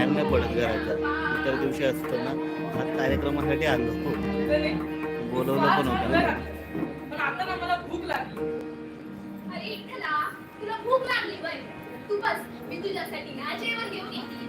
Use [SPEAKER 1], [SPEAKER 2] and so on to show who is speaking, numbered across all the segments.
[SPEAKER 1] बाहेर नाही पडत घराच्या. इतर दिवशी असतो ना आज कार्यक्रमासाठी आलो. बोलवलं पण होतं ना.
[SPEAKER 2] पण आता ना मला भूक लागली.
[SPEAKER 3] अरे इथला तुला भूक लागली बाई तू बस. मी तुझ्यासाठी ना जेवण घेऊन येते.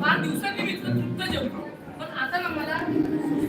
[SPEAKER 2] फार दिवसांनी मी तृप्त जेवतो पण आता ना मला